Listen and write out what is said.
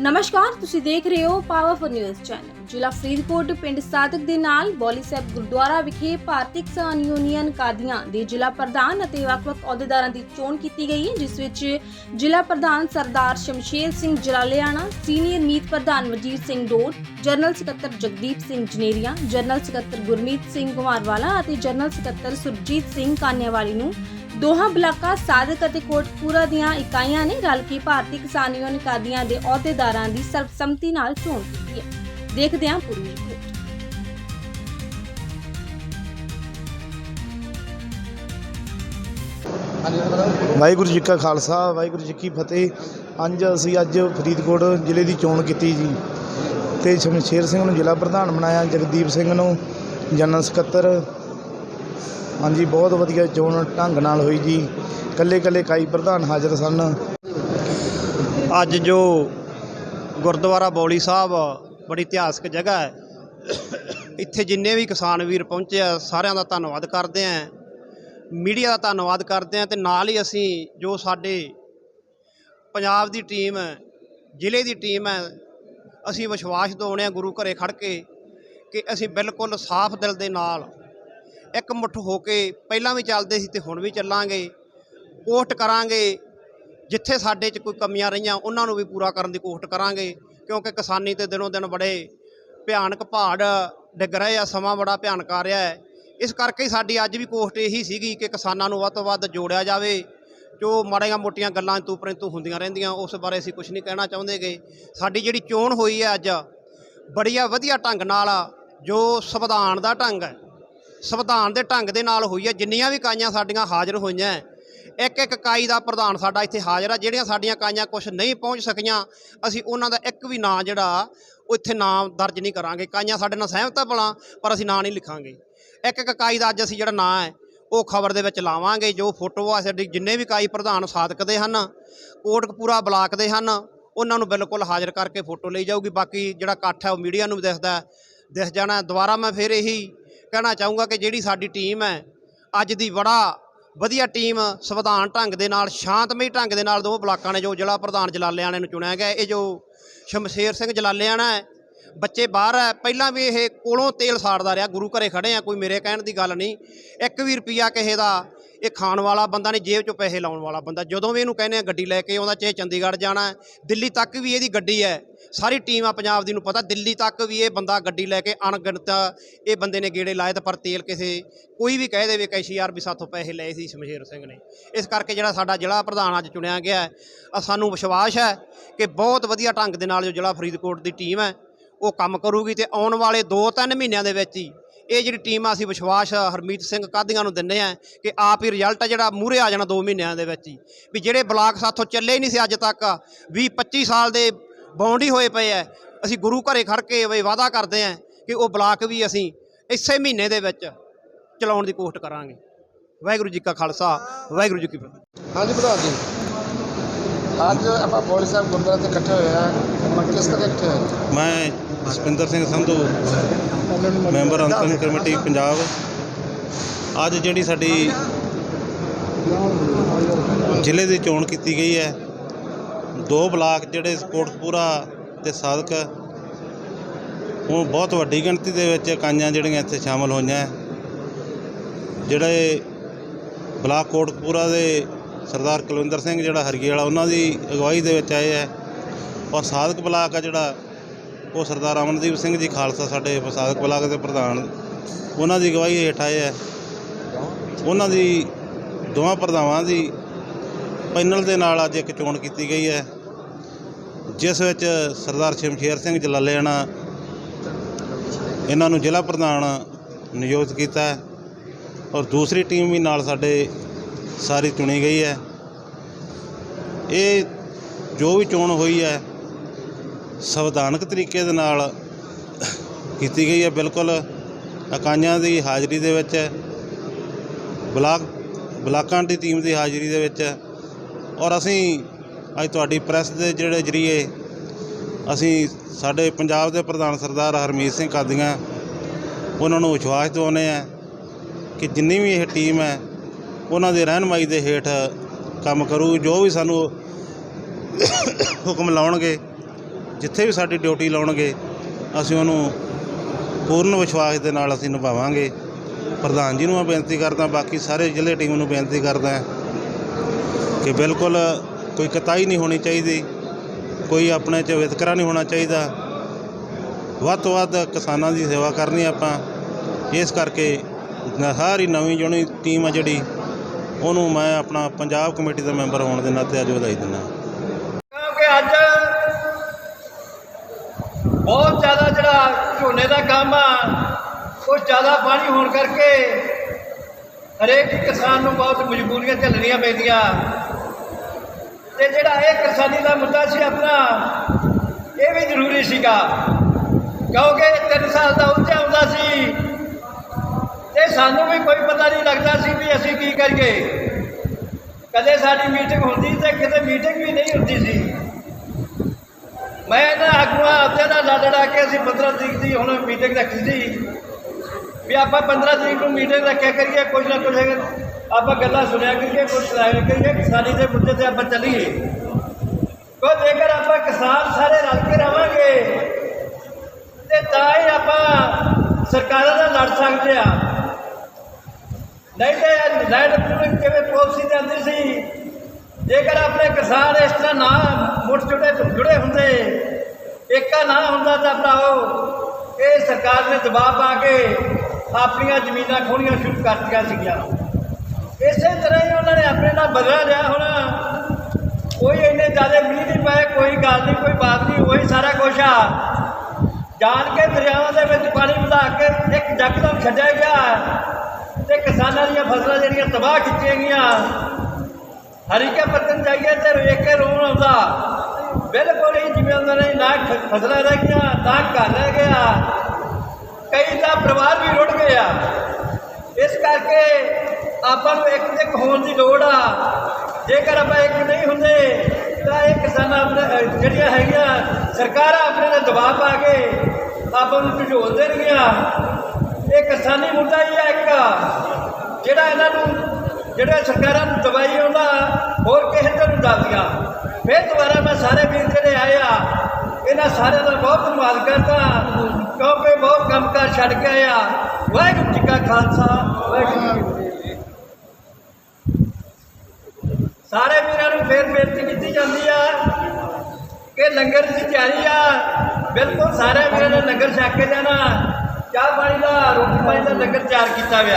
ਨਮਸਕਾਰ, ਤੁਸੀਂ ਦੇਖ ਰਹੇ ਹੋ ਪਾਵਰਫੁਲ ਨਿਊਜ਼ ਚੈਨਲ ਜ਼ਿਲ੍ਹਾ ਫਰੀਦਕੋਟ, ਪਿੰਡ ਸਾਦਕ ਦੇ ਨਾਲ ਬੌਲੀ ਸਾਹਿਬ ਗੁਰਦੁਆਰਾ ਵਿਖੇ ਭਾਰਤੀ ਕਿਸਾਨ ਯੂਨੀਅਨ ਕਾਦੀਆਂ ਦੇ ਜ਼ਿਲ੍ਹਾ ਪ੍ਰਧਾਨ ਅਤੇ ਵੱਖ-ਵੱਖ ਅਹੁਦੇਦਾਰਾਂ ਦੀ ਚੋਣ ਕੀਤੀ ਗਈ ਹੈ, ਜਿਸ ਵਿੱਚ ਜ਼ਿਲ੍ਹਾ ਪ੍ਰਧਾਨ ਸਰਦਾਰ ਸ਼ਮਸ਼ੇਰ ਸਿੰਘ ਜਲਾਲਿਆਣਾ, ਸੀਨੀਅਰ ਮੀਤ ਪ੍ਰਧਾਨ ਵਜੀਰ ਸਿੰਘ ਡੋਡ ਜਨਰਲ ਸਕੱਤਰ ਜਗਦੀਪ ਸਿੰਘ ਜਨੇਰੀਆ, ਜਨਰਲ ਸਕੱਤਰ ਗੁਰਮੀਤ ਸਿੰਘ ਕੁਮਾਰਵਾਲਾ ਅਤੇ ਜਨਰਲ ਸਕੱਤਰ ਸੁਰਜੀਤ ਸਿੰਘ ਕਾਨਿਆਵਾਲੀ ਨੂੰ ਦੋਹਾਂ ਬਲਾਕਾਂ ਸਾਦਕ ਅਤੇ ਕੋਟਪੂਰਾ ਦੀਆਂ ਇਕਾਈਆਂ ਨੇ ਰਲ ਕੇ ਭਾਰਤੀ ਕਿਸਾਨ ਯੂਨੀਅਨ ਕਾਦੀਆਂ ਦੇ ਅਹੁਦੇਦਾਰਾਂ ਦੀ ਸਰਬਸੰਮਤੀ ਨਾਲ ਚੋਣ ਕੀਤੀ ਹੈ। ਦੇਖਦੇ ਹਾਂ ਪੂਰੀ ਰਿਪੋਰਟ ਵਾਹਿਗੁਰੂ ਜੀ ਕਾ ਖਾਲਸਾ, ਵਾਹਿਗੁਰੂ ਜੀ ਕੀ ਫਤਿਹ। ਅੰਜ ਅਸੀਂ ਅੱਜ ਫਰੀਦਕੋਟ ਜ਼ਿਲ੍ਹੇ ਦੀ ਚੋਣ ਕੀਤੀ ਜੀ। ਤੇ ਸ਼ਮਸ਼ੇਰ ਸਿੰਘ ਨੂੰ ਜ਼ਿਲ੍ਹਾ ਪ੍ਰਧਾਨ ਬਣਾਇਆ, ਜਗਦੀਪ ਸਿੰਘ ਨੂੰ ਜਨਰਲ ਸਕੱਤਰ ਹਾਂਜੀ, ਬਹੁਤ ਵਧੀਆ ਚੋਣ ਢੰਗ ਨਾਲ ਹੋਈ ਜੀ। ਕੱਲੇ ਕੱਲੇ ਕਾਈ ਪ੍ਰਧਾਨ ਹਾਜ਼ਰ ਸਨ। ਅੱਜ ਜੋ ਗੁਰਦੁਆਰਾ ਬੌਲੀ ਸਾਹਿਬ ਬੜੀ ਇਤਿਹਾਸਕ ਜਗ੍ਹਾ ਹੈ। ਇੱਥੇ ਜਿੰਨੇ ਵੀ ਕਿਸਾਨ ਵੀਰ ਪਹੁੰਚੇ ਆ, ਸਾਰਿਆਂ ਦਾ ਧੰਨਵਾਦ ਕਰਦੇ ਆਂ ਮੀਡੀਆ ਦਾ ਧੰਨਵਾਦ ਕਰਦੇ ਆਂ ਤੇ ਨਾਲ ਹੀ ਅਸੀਂ ਜੋ ਸਾਡੇ ਪੰਜਾਬ ਦੀ ਟੀਮ ਹੈ, ਜ਼ਿਲ੍ਹੇ ਦੀ ਟੀਮ ਹੈ, ਅਸੀਂ ਵਿਸ਼ਵਾਸ ਦਿਵਾਉਂਦੇ ਹਾਂ ਗੁਰੂ ਘਰੇ ਖੜ ਕੇ ਕਿ ਅਸੀਂ ਬਿਲਕੁਲ ਸਾਫ਼ ਦਿਲ ਦੇ ਨਾਲ ਇੱਕ ਮੁੱਠ ਹੋ ਕੇ ਪਹਿਲਾਂ ਵੀ ਚੱਲਦੇ ਸੀ ਤੇ ਹੁਣ ਵੀ ਚੱਲਾਂਗੇ, ਕੋਸ਼ਟ ਕਰਾਂਗੇ, ਜਿੱਥੇ ਸਾਡੇ 'ਚ ਕੋਈ ਕਮੀਆਂ ਰਹੀਆਂ ਉਹਨਾਂ ਨੂੰ ਵੀ ਪੂਰਾ ਕਰਨ ਦੀ ਕੋਸ਼ਿਸ਼ ਕਰਾਂਗੇ, ਕਿਉਂਕਿ ਕਿਸਾਨੀ ਤੇ ਦਿਨੋਂ ਦਿਨ ਬੜੇ ਭਿਆਨਕ ਪਹਾੜ ਡਿੱਗ ਰਹੇ ਆ, ਸਮਾਂ ਬੜਾ ਭਿਆਨਕ ਆ ਰਿਹਾ ਹੈ। ਇਸ ਕਰਕੇ ਸਾਡੀ ਅੱਜ ਵੀ ਕੋਸ਼ਿਸ਼ ਇਹੀ ਸੀਗੀ ਕਿ ਕਿਸਾਨਾਂ ਨੂੰ ਵੱਧ ਤੋਂ ਵੱਧ ਜੋੜਿਆ ਜਾਵੇ, ਜੋ ਮਾੜੀਆਂ ਮੋਟੀਆਂ ਗੱਲਾਂ ਤੂੰ ਪਰੰਤੂ ਹੁੰਦੀਆਂ ਰਹਿੰਦੀਆਂ, ਉਸ ਬਾਰੇ ਅਸੀਂ ਕੁਝ ਨਹੀਂ ਕਹਿਣਾ ਚਾਹੁੰਦੇਗੇ। ਸਾਡੀ ਜਿਹੜੀ ਚੋਣ ਹੋਈ ਹੈ ਅੱਜ, ਬੜੀਆ ਵਧੀਆ ਢੰਗ ਨਾਲ ਜੋ ਸੰਵਿਧਾਨ ਦਾ ਢੰਗ ਹੈ ਸੰਵਿਧਾਨ ਦੇ ਢੰਗ ਦੇ ਨਾਲ ਹੋਈ ਹੈ, ਜਿੰਨੀਆਂ ਵੀ ਕਾਈਆਂ ਸਾਡੀਆਂ ਹਾਜ਼ਰ ਹੋਈਆਂ ਇੱਕ ਇੱਕ ਕਾਈ ਦਾ ਪ੍ਰਧਾਨ ਸਾਡਾ ਇੱਥੇ ਹਾਜ਼ਰ ਆ, ਜਿਹੜੀਆਂ ਸਾਡੀਆਂ ਕਾਈਆਂ ਕੁਝ ਨਹੀਂ ਪਹੁੰਚ ਸਕੀਆਂ, ਅਸੀਂ ਉਹਨਾਂ ਦਾ ਇੱਕ ਵੀ ਨਾਂ ਜਿਹੜਾ, ਉਹ ਇੱਥੇ ਨਾਮ ਦਰਜ ਨਹੀਂ ਕਰਾਂਗੇ। ਕਾਈਆਂ ਸਾਡੇ ਨਾਲ ਸਹਿਮਤ ਆ ਭਲਾ, ਪਰ ਅਸੀਂ ਨਾਂ ਨਹੀਂ ਲਿਖਾਂਗੇ। ਇੱਕ ਇੱਕ ਕਾਈ ਦਾ ਅੱਜ ਅਸੀਂ ਜਿਹੜਾ ਨਾਂ ਹੈ, ਉਹ ਖਬਰ ਦੇ ਵਿੱਚ ਲਾਵਾਂਗੇ, ਜੋ ਫੋਟੋ ਆ ਸਾਡੀ, ਜਿੰਨੇ ਵੀ ਕਾਈ ਪ੍ਰਧਾਨ ਸਾਧਕ ਦੇ ਹਨ, ਕੋਟਕਪੂਰਾ ਬਲਾਕ ਦੇ ਹਨ, ਉਹਨਾਂ ਨੂੰ ਬਿਲਕੁਲ ਹਾਜ਼ਰ ਕਰਕੇ ਫੋਟੋ ਲਈ ਜਾਊਗੀ। ਬਾਕੀ ਜਿਹੜਾ ਇਕੱਠ ਹੈ, ਉਹ ਮੀਡੀਆ ਨੂੰ ਵੀ ਦਿਖਦਾ ਦਿਸ ਜਾਣਾ ਦੁਬਾਰਾ ਮੈਂ ਫਿਰ ਇਹੀ ਕਹਿਣਾ ਚਾਹੂੰਗਾ ਕਿ ਜਿਹੜੀ ਸਾਡੀ ਟੀਮ ਹੈ, ਅੱਜ ਦੀ ਬੜਾ ਵਧੀਆ ਟੀਮ ਸੰਵਿਧਾਨ ਢੰਗ ਦੇ ਨਾਲ, ਸ਼ਾਂਤਮਈ ਢੰਗ ਦੇ ਨਾਲ ਦੋ ਬਲਾਕਾਂ ਨੇ ਜੋ ਜ਼ਿਲ੍ਹਾ ਪ੍ਰਧਾਨ ਜਲਾਲਿਆਣੇ ਨੂੰ ਚੁਣਿਆ ਗਿਆ, ਇਹ ਜੋ ਸ਼ਮਸ਼ੇਰ ਸਿੰਘ ਜਲਾਲਿਆਣਾ ਹੈ, ਬੱਚੇ ਬਾਹਰ ਹੈ, ਪਹਿਲਾਂ ਵੀ ਇਹ ਕੋਲੋਂ ਤੇਲ ਸਾੜਦਾ ਰਿਹਾ, ਗੁਰੂ ਘਰੇ ਖੜੇ ਆ, ਕੋਈ ਮੇਰੇ ਕਹਿਣ ਦੀ ਗੱਲ ਨਹੀਂ। ਇੱਕ ਵੀ ਰੁਪਿਆ ਕਿਸੇ ਦਾ ਇਹ ਖਾਣ ਵਾਲਾ ਬੰਦਾ ਨਹੀਂ, ਜੇਬ 'ਚੋਂ ਪੈਸੇ ਲਾਉਣ ਵਾਲਾ ਬੰਦਾ। ਜਦੋਂ ਵੀ ਇਹਨੂੰ ਕਹਿੰਦੇ ਆ ਗੱਡੀ ਲੈ ਕੇ ਆਉਂਦਾ, ਚਾਹੇ ਚੰਡੀਗੜ੍ਹ ਜਾਣਾ ਦਿੱਲੀ ਤੱਕ ਵੀ ਇਹਦੀ ਗੱਡੀ ਹੈ। ਸਾਰੀ ਟੀਮ ਆ ਪੰਜਾਬ ਦੀ ਨੂੰ ਪਤਾ, ਦਿੱਲੀ ਤੱਕ ਵੀ ਇਹ ਬੰਦਾ ਗੱਡੀ ਲੈ ਕੇ ਅਣਗਿਣਤ ਇਹ ਬੰਦੇ ਨੇ ਗੇੜੇ ਲਾਏ ਤਾਂ ਪਰ ਤੇਲ ਕਿਸੇ, ਕੋਈ ਵੀ ਕਹਿ ਦੇਵੇ ਕੈਸ਼ੀ ਯਾਰ ਵੀ ਸਾਥੋਂ ਪੈਸੇ ਲਏ ਸੀ ਸ਼ਮਸ਼ੇਰ ਸਿੰਘ ਨੇ। ਇਸ ਕਰਕੇ ਜਿਹੜਾ ਸਾਡਾ ਜ਼ਿਲ੍ਹਾ ਪ੍ਰਧਾਨ ਅੱਜ ਚੁਣਿਆ ਗਿਆ ਆ ਸਾਨੂੰ ਵਿਸ਼ਵਾਸ ਹੈ ਕਿ ਬਹੁਤ ਵਧੀਆ ਢੰਗ ਦੇ ਨਾਲ ਜੋ ਜ਼ਿਲ੍ਹਾ ਫਰੀਦਕੋਟ ਦੀ ਟੀਮ ਹੈ, ਉਹ ਕੰਮ ਕਰੂਗੀ ਤੇ ਆਉਣ ਵਾਲੇ 2-3 ਮਹੀਨਿਆਂ ਦੇ ਵਿੱਚ ਹੀ ਇਹ ਜਿਹੜੀ ਟੀਮ ਆ, ਅਸੀਂ ਵਿਸ਼ਵਾਸ ਹਰਮੀਤ ਸਿੰਘ ਕਾਦੀਆਂ ਨੂੰ ਦਿੰਨੇ ਆ ਕਿ ਆਪ ਹੀ ਰਿਜ਼ਲਟ ਜਿਹੜਾ ਮੂਹਰੇ ਆ ਜਾਣਾ 2 ਮਹੀਨਿਆਂ ਦੇ ਵਿੱਚ ਹੀ। ਵੀ ਜਿਹੜੇ ਬਲਾਕ ਸਾਥੋਂ ਚੱਲੇ ਹੀ ਨਹੀਂ ਸੀ ਅੱਜ ਤੱਕ 20 25 ਸਾਲ ਦੇ ਬੌਂਡ ਹੀ ਹੋਏ ਪਏ ਆ। ਅਸੀਂ ਗੁਰੂ ਘਰੇ ਖੜ ਕੇ ਵੀ ਵਾਅਦਾ ਕਰਦੇ ਆ ਕਿ ਉਹ ਬਲਾਕ ਵੀ ਅਸੀਂ ਇਸੇ ਮਹੀਨੇ ਦੇ ਵਿੱਚ ਚਲਾਉਣ ਦੀ ਕੋਸ਼ਿਸ਼ ਕਰਾਂਗੇ। ਵਾਹਿਗੁਰੂ ਜੀ ਕਾ ਖਾਲਸਾ, ਵਾਹਿਗੁਰੂ ਜੀ ਕੀ ਫਤਿਹ। ਹਾਂਜੀ, ਪ੍ਰਧਾਨ ਜੀ। ਅੱਜ ਆਪਾਂ ਬੋਲੀ ਸਾਹਿਬ ਗੁਰਦੁਆਰੇ ਤੇ ਇਕੱਠੇ ਹੋਏ ਆ। ਕਿਸ ਤਰ੍ਹਾਂ ਇਕੱਠੇ ਹੋਏ? ਮੈਂ Jaspinder Singh Sandhu, member interim committee, Punjab. ਅੱਜ ਜਿਹੜੀ ਸਾਡੀ ਜ਼ਿਲ੍ਹੇ ਦੀ ਚੋਣ ਕੀਤੀ ਗਈ ਹੈ, ਦੋ ਬਲਾਕ ਜਿਹੜੇ ਕੋਟਕਪੂਰਾ ਤੇ ਸਾਦਕ, ਉਹ ਬਹੁਤ ਵੱਡੀ ਗਿਣਤੀ ਦੇ ਵਿੱਚ ਇਕਾਈਆਂ ਜਿਹੜੀਆਂ ਇੱਥੇ ਸ਼ਾਮਲ ਹੋਈਆਂ। ਜਿਹੜੇ ਬਲਾਕ ਕੋਟਕਪੂਰਾ ਦੇ ਸਰਦਾਰ ਕੁਲਵਿੰਦਰ ਸਿੰਘ ਜਿਹੜਾ ਹਰੀਏ ਵਾਲਾ ਉਹਨਾਂ ਦੀ ਅਗਵਾਈ ਦੇ ਵਿੱਚ ਆਏ ਹੈ ਔਰ ਸਾਧਕ ਬਲਾਕ ਆ ਜਿਹੜਾ, ਉਹ ਸਰਦਾਰ ਅਮਨਦੀਪ ਸਿੰਘ ਜੀ ਖਾਲਸਾ ਸਾਡੇ ਸਾਧਕ ਬਲਾਕ ਦੇ ਪ੍ਰਧਾਨ, ਉਹਨਾਂ ਦੀ ਅਗਵਾਈ ਹੇਠ ਆਏ ਹੈ ਉਹਨਾਂ ਦੀ ਦੋਵਾਂ ਪ੍ਰਧਾਵਾਂ ਦੀ ਪੈਨਲ ਦੇ ਨਾਲ ਅੱਜ ਇੱਕ ਚੋਣ ਕੀਤੀ ਗਈ ਹੈ, ਜਿਸ ਵਿੱਚ ਸਰਦਾਰ ਸ਼ਮਸ਼ੇਰ ਸਿੰਘ ਜਲਾਲਿਆਣਾ ਇਹਨਾਂ ਨੂੰ ਜ਼ਿਲ੍ਹਾ ਪ੍ਰਧਾਨ ਨਿਯੁਕਤ ਕੀਤਾ ਔਰ ਦੂਸਰੀ ਟੀਮ ਵੀ ਨਾਲ ਸਾਡੇ ਸਾਰੀ ਚੁਣੀ ਗਈ ਹੈ। ਇਹ ਜੋ ਵੀ ਚੋਣ ਹੋਈ ਹੈ, ਸੰਵਿਧਾਨਕ ਤਰੀਕੇ ਦੇ ਨਾਲ ਕੀਤੀ ਗਈ ਹੈ। ਬਿਲਕੁਲ ਇਕਾਈਆਂ ਦੀ ਹਾਜ਼ਰੀ ਦੇ ਵਿੱਚ ਬਲਾਕ, ਬਲਾਕਾਂ ਦੀ ਟੀਮ ਦੀ ਹਾਜ਼ਰੀ ਦੇ ਵਿੱਚ ਔਰ ਅਸੀਂ ਅੱਜ ਤੁਹਾਡੀ ਪ੍ਰੈਸ ਦੇ ਜਿਹੜੇ ਜਰੀਏ ਅਸੀਂ ਸਾਡੇ ਪੰਜਾਬ ਦੇ ਪ੍ਰਧਾਨ ਸਰਦਾਰ ਹਰਮੀਤ ਸਿੰਘ ਕਾਦੀਆਂ, ਉਹਨਾਂ ਨੂੰ ਵਿਸ਼ਵਾਸ ਦਿਵਾਉਂਦੇ ਆ ਕਿ ਜਿੰਨੀ ਵੀ ਇਹ ਟੀਮ ਹੈ ਉਹਨਾਂ ਦੇ ਰਹਿਨਮਾਈ ਦੇ ਹੇਠ ਕੰਮ ਕਰੂ, ਜੋ ਵੀ ਸਾਨੂੰ ਹੁਕਮ ਲਾਉਣਗੇ, ਜਿੱਥੇ ਵੀ ਸਾਡੀ ਡਿਊਟੀ ਲਾਉਣਗੇ, ਅਸੀਂ ਉਹਨੂੰ ਪੂਰਨ ਵਿਸ਼ਵਾਸ ਦੇ ਨਾਲ ਅਸੀਂ ਨਿਭਾਵਾਂਗੇ। ਪ੍ਰਧਾਨ ਜੀ ਨੂੰ ਮੈਂ ਬੇਨਤੀ ਕਰਦਾ, ਬਾਕੀ ਸਾਰੇ ਜ਼ਿਲ੍ਹੇ ਟੀਮ ਨੂੰ ਬੇਨਤੀ ਕਰਦਾ ਕਿ ਬਿਲਕੁਲ ਕੋਈ ਕਤਾਈ ਨਹੀਂ ਹੋਣੀ ਚਾਹੀਦੀ, ਕੋਈ ਆਪਣੇ 'ਚ ਵਿਤਕਰਾ ਨਹੀਂ ਹੋਣਾ ਚਾਹੀਦਾ। ਵੱਧ ਤੋਂ ਵੱਧ ਕਿਸਾਨਾਂ ਦੀ ਸੇਵਾ ਕਰਨੀ ਆਪਾਂ, ਇਸ ਕਰਕੇ ਸਾਰੀ ਨਵੀਂ ਜੁਣੀ ਟੀਮ ਆ ਜਿਹੜੀ ਉਹਨੂੰ ਮੈਂ ਆਪਣਾ ਪੰਜਾਬ ਕਮੇਟੀ ਦਾ ਮੈਂਬਰ ਹੋਣ ਦੇ ਨਾਤੇ ਅੱਜ ਵਧਾਈ ਦਿੰਦਾ। ਕਿਉਂਕਿ ਅੱਜ ਬਹੁਤ ਜ਼ਿਆਦਾ ਜਿਹੜਾ ਝੋਨੇ ਦਾ ਕੰਮ ਆ ਉਹ ਜ਼ਿਆਦਾ ਪਾਣੀ ਹੋਣ ਕਰਕੇ ਹਰੇਕ ਕਿਸਾਨ ਨੂੰ ਬਹੁਤ ਮਜਬੂਰੀਆਂ ਝੱਲਣੀਆਂ ਪੈਂਦੀਆਂ। ਤੇ ਜਿਹੜਾ ਇਹ ਕਿਸਾਨੀ ਦਾ ਮੁੱਦਾ ਸੀ ਆਪਣਾ, ਇਹ ਵੀ ਜ਼ਰੂਰੀ ਸੀਗਾ। ਕਿਉਂਕਿ 3 ਸਾਲ ਦਾ ਉੱਚਾ ਹੁੰਦਾ ਸੀ। ਤੇ ਸਾਨੂੰ ਵੀ ਕੋਈ ਪਤਾ ਨਹੀਂ ਲੱਗਦਾ ਸੀ ਵੀ ਅਸੀਂ ਕੀ ਕਰੀਏ। ਕਦੇ ਸਾਡੀ ਮੀਟਿੰਗ ਹੁੰਦੀ ਤੇ ਕਿਤੇ ਮੀਟਿੰਗ ਵੀ ਨਹੀਂ ਹੁੰਦੀ ਸੀ। ਮੈਂ ਇਹਨਾਂ ਆਗੂਆਂ ਉੱਤੇ ਦਾ ਲੜ ਲੜਾ ਕੇ ਅਸੀਂ 15 ਤਰੀਕ ਦੀ ਹੁਣ ਮੀਟਿੰਗ ਰੱਖੀ ਸੀ। ਵੀ ਆਪਾਂ 15 ਤਰੀਕ ਨੂੰ ਮੀਟਿੰਗ ਰੱਖਿਆ ਕਰੀਏ ਕੁਝ ਨਾ ਕੁਝ ਆਪਾਂ ਗੱਲਾਂ ਸੁਣਿਆ ਕਰੀਏ ਕੁਝ ਸੁਣਾਇਆ ਕਰੀਏ, ਕਿਸਾਨੀ ਦੇ ਮੁੱਦੇ ਤੇ ਆਪਾਂ ਚੱਲੀਏ। ਕੋ ਜੇਕਰ ਆਪਾਂ ਕਿਸਾਨ ਸਾਰੇ ਰਲ ਕੇ ਰਵਾਂਗੇ, ਤੇ ਤਾਂ ਹੀ ਆਪਾਂ ਸਰਕਾਰਾਂ ਨਾਲ ਲੜ ਸਕਦੇ ਆ ਨਹੀਂ ਤੇ ਲੈਂਡ ਪੂਲਿੰਗ ਕਿਵੇਂ ਪਾਲਿਸੀ ਦੇ ਅੰਦਰ ਸੀ ਜੇਕਰ ਆਪਣੇ ਕਿਸਾਨ ਇਸ ਤਰ੍ਹਾਂ ਨਾ ਮੁੱਠ ਜੁੜੇ ਜੁੜੇ ਹੁੰਦੇ ਏਕਾ ਨਾ ਹੁੰਦਾ ਤਾਂ ਭਰਾਓ ਇਹ ਸਰਕਾਰ ਨੇ ਦਬਾਅ ਪਾ ਕੇ ਆਪਣੀਆਂ ਜ਼ਮੀਨਾਂ ਖੋਣੀਆਂ ਸ਼ੁਰੂ ਕਰਤੀਆਂ ਸੀਗੀਆਂ ਇਸੇ ਤਰ੍ਹਾਂ ਹੀ ਉਹਨਾਂ ਨੇ ਆਪਣੇ ਨਾਲ ਬਦਲਾ ਲਿਆ ਹੋਣਾ ਕੋਈ ਇੰਨੇ ਜ਼ਿਆਦਾ ਮੀਂਹ ਨਹੀਂ ਪਏ ਕੋਈ ਗੱਲ ਨਹੀਂ ਕੋਈ ਬਾਤ ਨਹੀਂ ਉਹੀ ਸਾਰਾ ਕੁਛ ਆ ਜਾਣ ਕੇ ਦਰਿਆਵਾਂ ਦੇ ਵਿੱਚ ਪਾਣੀ ਵਧਾ ਕੇ ਇੱਕ ਜੱਕਦਮ ਛੱਡਿਆ ਗਿਆ ਤੇ ਕਿਸਾਨਾਂ ਦੀਆਂ ਫਸਲਾਂ ਜਿਹੜੀਆਂ ਤਬਾਹ ਕੀਤੀਆਂ ਗਈਆਂ। ਹਰੀਕੇ ਪੱਤਨ ਜਾਈਏ ਤੇ ਵੇਖ ਕੇ ਰੋਣ ਆਉਂਦਾ। ਬਿਲਕੁਲ ਹੀ ਜਿਵੇਂ ਉਹਨਾਂ ਨੇ ਨਾ ਫਸਲਾਂ ਰਹਿ ਗਈਆਂ, ਨਾ ਘਰ ਰਹਿ ਗਿਆ। ਕਈ ਤਾਂ ਪਰਿਵਾਰ ਵੀ ਰੁੜ ਗਏ ਆ ਇਸ ਕਰਕੇ ਆਪਾਂ ਨੂੰ ਇੱਕ ਇੱਕ ਹੋਣ ਦੀ ਲੋੜ ਆ। ਜੇਕਰ ਆਪਾਂ ਇੱਕ ਨਹੀਂ ਹੁੰਦੇ, ਤਾਂ ਇਹ ਕਿਸਾਨਾਂ ਆਪਣੇ ਜਿਹੜੀਆਂ ਹੈਗੀਆਂ, ਸਰਕਾਰਾਂ ਆਪਣੇ ਤੇ ਦਬਾਅ ਪਾ ਕੇ ਆਪਾਂ ਨੂੰ ਝੋਲ ਦੇਣਗੀਆਂ ਕਿਸਾਨੀ ਮੁੱਦਾ ਹੀ ਆ ਇੱਕ। ਜਿਹੜਾ ਇਹਨਾਂ ਨੂੰ, ਜਿਹੜਾ ਸਰਕਾਰਾਂ ਨੂੰ ਦਵਾਈ ਆਉਂਦਾ, ਹੋਰ ਕਿਸੇ ਤੋਂ ਨਹੀਂ ਦੱਸਦੀਆਂ। ਫਿਰ ਦੁਬਾਰਾ ਮੈਂ ਸਾਰੇ ਵੀਰ ਜਿਹੜੇ ਆਏ ਆ, ਇਹਨਾਂ ਸਾਰਿਆਂ ਦਾ ਬਹੁਤ ਧੰਨਵਾਦ ਕਰਦਾ। ਕਿਉਂਕਿ ਬਹੁਤ ਕੰਮਕਾਰ ਛੱਡ ਕੇ ਆਇਆ ਵਾਹਿਗੁਰੂ ਜੀ ਕਾ ਖਾਲਸਾ, ਵਾਹਿਗੁਰੂ ਜੀ ਸਾਰੇ ਵੀਰਾਂ ਨੂੰ ਫੇਰ ਬੇਨਤੀ ਕੀਤੀ ਜਾਂਦੀ ਆ ਕਿ ਲੰਗਰ ਦੀ ਤਿਆਰੀ ਆ। ਬਿਲਕੁਲ ਸਾਰੇ ਵੀਰਾਂ ਨੇ ਲੰਗਰ ਛਕ ਕੇ ਜਾਣਾ। ਚਾਹ ਪਾਣੀ ਦਾ ਰੋਟੀ ਪਾਣੀ ਦਾ ਲੰਗਰ ਤਿਆਰ ਕੀਤਾ ਗਿਆ